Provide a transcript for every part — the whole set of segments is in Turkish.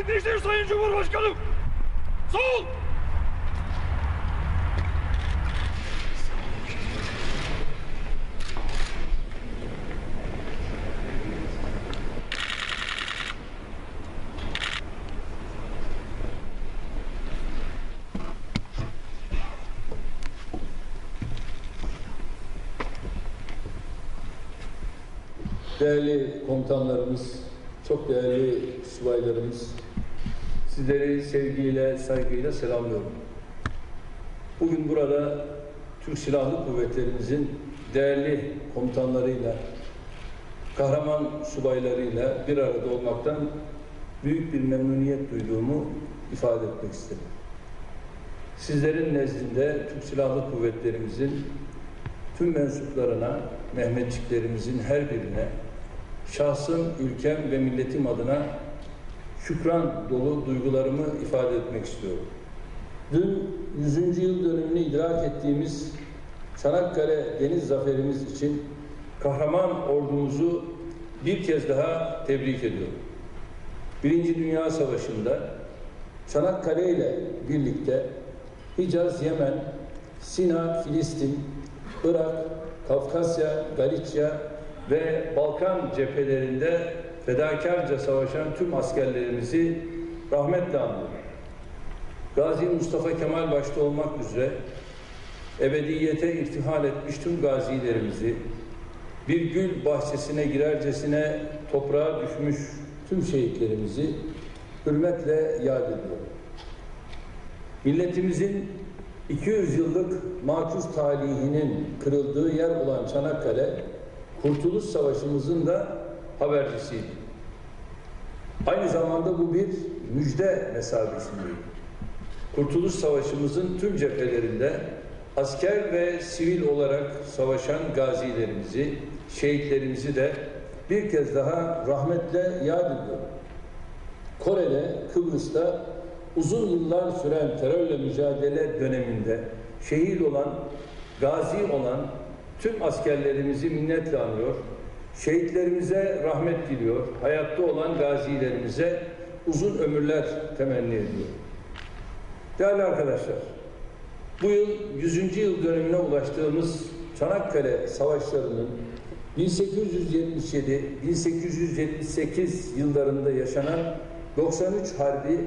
bitmiştir Sayın Cumhurbaşkanım. Sol! Değerli komutanlarımız, çok değerli subaylarımız, sizleri sevgiyle, saygıyla selamlıyorum. Bugün burada Türk Silahlı Kuvvetlerimizin değerli komutanlarıyla, kahraman subaylarıyla bir arada olmaktan büyük bir memnuniyet duyduğumu ifade etmek istedim. Sizlerin nezdinde Türk Silahlı Kuvvetlerimizin tüm mensuplarına, Mehmetçiklerimizin her birine şahsım, ülkem ve milletim adına şükran dolu duygularımı ifade etmek istiyorum. Dün 100. yıl dönümünü idrak ettiğimiz Çanakkale Deniz Zaferimiz için kahraman ordumuzu bir kez daha tebrik ediyorum. Birinci Dünya Savaşı'nda Çanakkale ile birlikte Hicaz, Yemen, Sina, Filistin, Irak, Kafkasya, Galicia ve Balkan cephelerinde fedakarca savaşan tüm askerlerimizi rahmetle anıyorum. Gazi Mustafa Kemal başta olmak üzere ebediyete irtihal etmiş tüm gazilerimizi bir gül bahçesine girercesine toprağa düşmüş tüm şehitlerimizi hürmetle yad ediyorum. Milletimizin 200 yıllık makus talihinin kırıldığı yer olan Çanakkale, Kurtuluş Savaşımızın da habercisiydi. Aynı zamanda bu bir müjde mesabesindeydi. Kurtuluş Savaşımızın tüm cephelerinde asker ve sivil olarak savaşan gazilerimizi, şehitlerimizi de bir kez daha rahmetle yad ediyorum. Kore'de, Kıbrıs'ta uzun yıllar süren terörle mücadele döneminde şehit olan, gazi olan tüm askerlerimizi minnetle anıyor. Şehitlerimize rahmet diliyor. Hayatta olan gazilerimize uzun ömürler temenni ediyor. Değerli arkadaşlar, bu yıl 100. yıl dönümüne ulaştığımız Çanakkale Savaşları'nın 1877-1878 yıllarında yaşanan 93 Harbi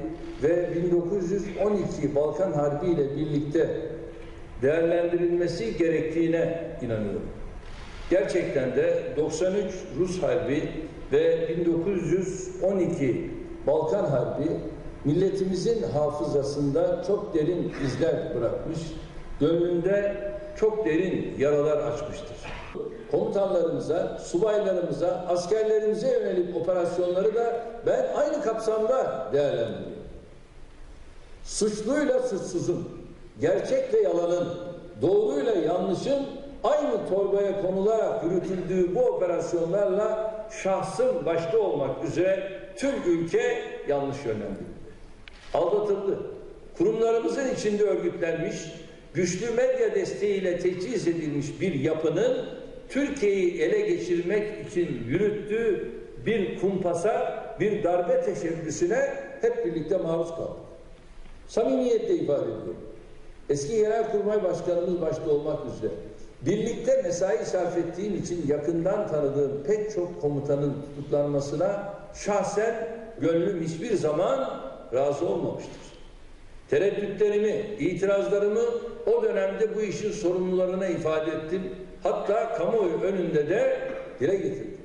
ve 1912 Balkan Harbi ile birlikte değerlendirilmesi gerektiğine inanıyorum. Gerçekten de 93 Rus Harbi ve 1912 Balkan Harbi milletimizin hafızasında çok derin izler bırakmış, gönlünde çok derin yaralar açmıştır. Komutanlarımıza, subaylarımıza, askerlerimize yönelik operasyonları da ben aynı kapsamda değerlendiriyorum. Suçluyla suçsuzun, gerçekle yalanın, doğruyla yanlışın aynı torbaya konularak yürütüldüğü bu operasyonlarla şahsım başta olmak üzere tüm ülke yanlış yönlendirildi. Aldatıldı. Kurumlarımızın içinde örgütlenmiş, güçlü medya desteğiyle teçhiz edilmiş bir yapının Türkiye'yi ele geçirmek için yürüttüğü bir kumpasa, bir darbe teşebbüsüne hep birlikte maruz kaldık. Samimiyetle ifade ediyorum. Eski Genelkurmay Başkanımız başta olmak üzere birlikte mesai sarf ettiğim için yakından tanıdığım pek çok komutanın tutuklanmasına şahsen gönlüm hiçbir zaman razı olmamıştır. Tereddütlerimi, itirazlarımı o dönemde bu işin sorumlularına ifade ettim. Hatta kamuoyu önünde de dile getirdim.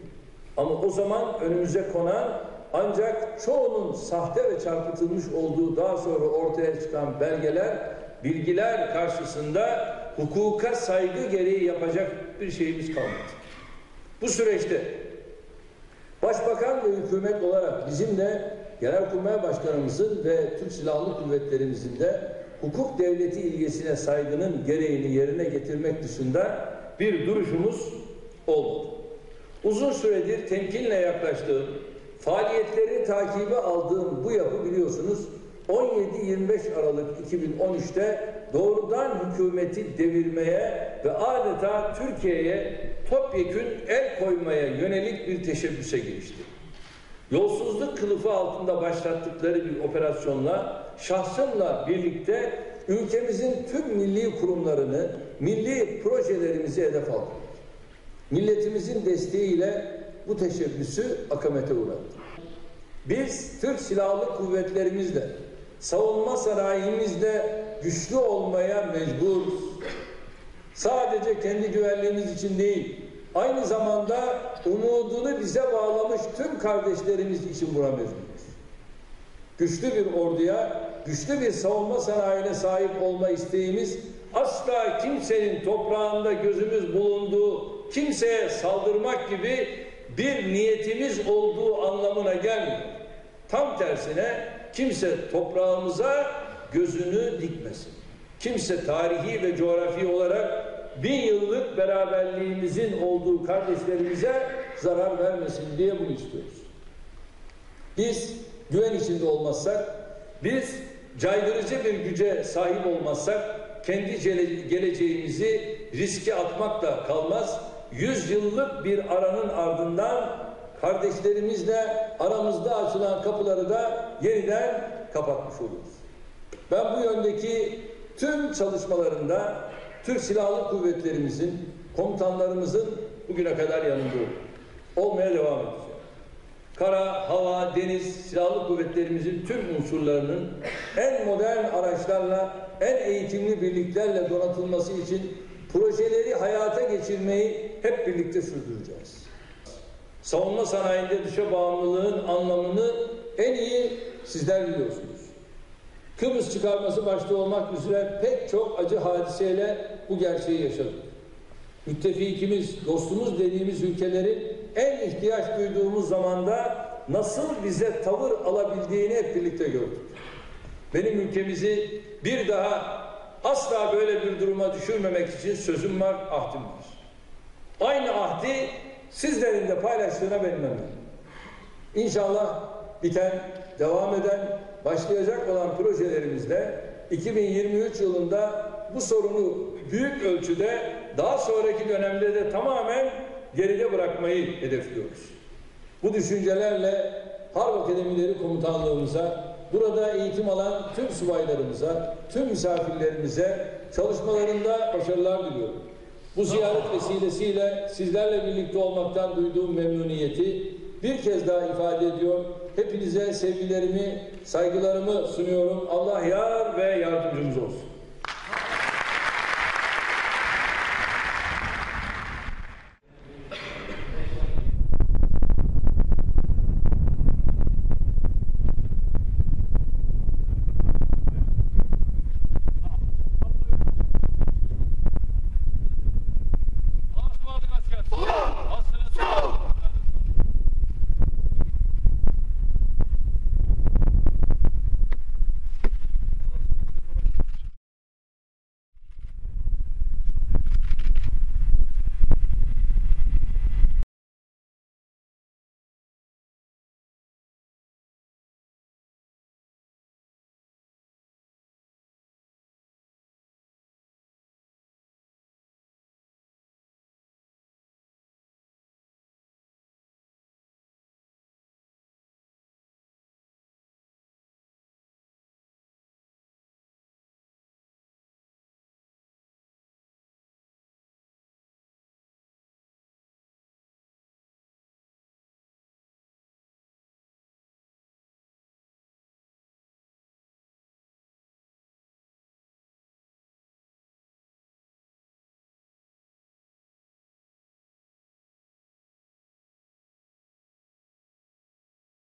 Ama o zaman önümüze konan ancak çoğunun sahte ve çarpıtılmış olduğu daha sonra ortaya çıkan belgeler, bilgiler karşısında hukuka saygı gereği yapacak bir şeyimiz kalmadı. Bu süreçte Başbakan ve hükümet olarak bizim de Genelkurmay Başkanımızın ve Türk Silahlı Kuvvetlerimizin de hukuk devleti ilgesine saygının gereğini yerine getirmek dışında bir duruşumuz olmadı. Uzun süredir temkinle yaklaştığım, faaliyetleri takibe aldığım bu yapı biliyorsunuz 17-25 Aralık 2013'te doğrudan hükümeti devirmeye ve adeta Türkiye'ye topyekün el koymaya yönelik bir teşebbüse girişti. Yolsuzluk kılıfı altında başlattıkları bir operasyonla şahsımla birlikte ülkemizin tüm milli kurumlarını, milli projelerimizi hedef aldık. Milletimizin desteğiyle bu teşebbüsü akamete uğrattı. Biz Türk Silahlı Kuvvetlerimizle, savunma sanayimizde güçlü olmaya mecburuz. Sadece kendi güvenliğimiz için değil, aynı zamanda umudunu bize bağlamış tüm kardeşlerimiz için buna mezunuz. Güçlü bir orduya, güçlü bir savunma sanayine sahip olma isteğimiz asla kimsenin toprağında gözümüz bulunduğu kimseye saldırmak gibi bir niyetimiz olduğu anlamına gelmiyor. Tam tersine kimse toprağımıza gözünü dikmesin. Kimse tarihi ve coğrafi olarak bin yıllık beraberliğimizin olduğu kardeşlerimize zarar vermesin diye bunu istiyoruz. Biz güven içinde olmazsak, biz caydırıcı bir güce sahip olmazsak, kendi geleceğimizi riske atmakla kalmaz, yüz yıllık bir aranın ardından kardeşlerimizle aramızda açılan kapıları da yeniden kapatmış oluruz. Ben bu yöndeki tüm çalışmalarında Türk Silahlı Kuvvetlerimizin, komutanlarımızın bugüne kadar yanında olmaya devam edeceğim. Kara, hava, deniz, silahlı kuvvetlerimizin tüm unsurlarının en modern araçlarla, en eğitimli birliklerle donatılması için projeleri hayata geçirmeyi hep birlikte sürdüreceğiz. Savunma sanayinde dışa bağımlılığın anlamını en iyi sizler biliyorsunuz. Kıbrıs çıkarması başta olmak üzere pek çok acı hadiseyle bu gerçeği yaşadık. Müttefikimiz, dostumuz dediğimiz ülkelerin en ihtiyaç duyduğumuz zamanda nasıl bize tavır alabildiğini hep birlikte gördük. Benim ülkemizi bir daha asla böyle bir duruma düşürmemek için sözüm var, ahdim var. Aynı ahdi sizlerin de paylaştığına benim eminim. İnşallah biten, devam eden, başlayacak olan projelerimizle 2023 yılında bu sorunu büyük ölçüde daha sonraki dönemde de tamamen geride bırakmayı hedefliyoruz. Bu düşüncelerle Harp Akademileri Komutanlığımıza, burada eğitim alan tüm subaylarımıza, tüm misafirlerimize çalışmalarında başarılar diliyorum. Bu ziyaret vesilesiyle sizlerle birlikte olmaktan duyduğum memnuniyeti bir kez daha ifade ediyor. Hepinize sevgilerimi, saygılarımı sunuyorum. Allah yar ve yardımcımız olsun.